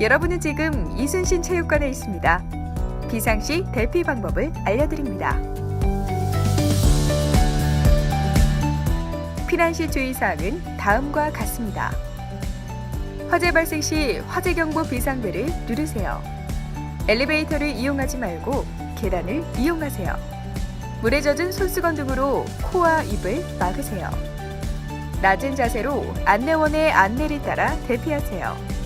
여러분은 지금 이순신 체육관에 있습니다. 비상시 대피 방법을 알려드립니다. 피난시 주의사항은 다음과 같습니다. 화재 발생 시 화재 경보 비상벨을 누르세요. 엘리베이터를 이용하지 말고 계단을 이용하세요. 물에 젖은 손수건 등으로 코와 입을 막으세요. 낮은 자세로 안내원의 안내를 따라 대피하세요.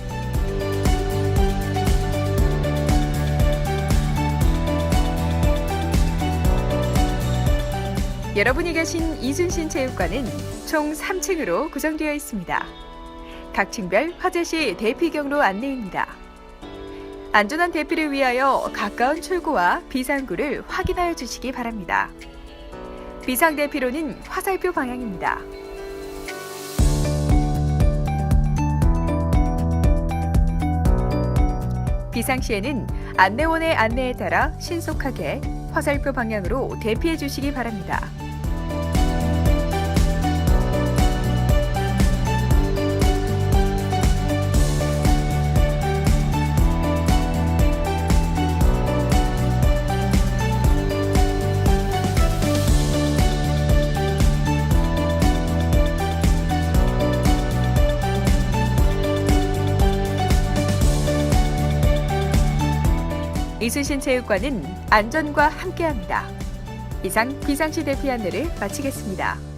여러분이 계신 이순신 체육관은 총 3층으로 구성되어 있습니다. 각 층별 화재 시 대피 경로 안내입니다. 안전한 대피를 위하여 가까운 출구와 비상구를 확인하여 주시기 바랍니다. 비상 대피로는 화살표 방향입니다. 비상시에는 안내원의 안내에 따라 신속하게 화살표 방향으로 대피해 주시기 바랍니다. 이순신 체육관은 안전과 함께합니다. 이상 비상시 대피 안내를 마치겠습니다.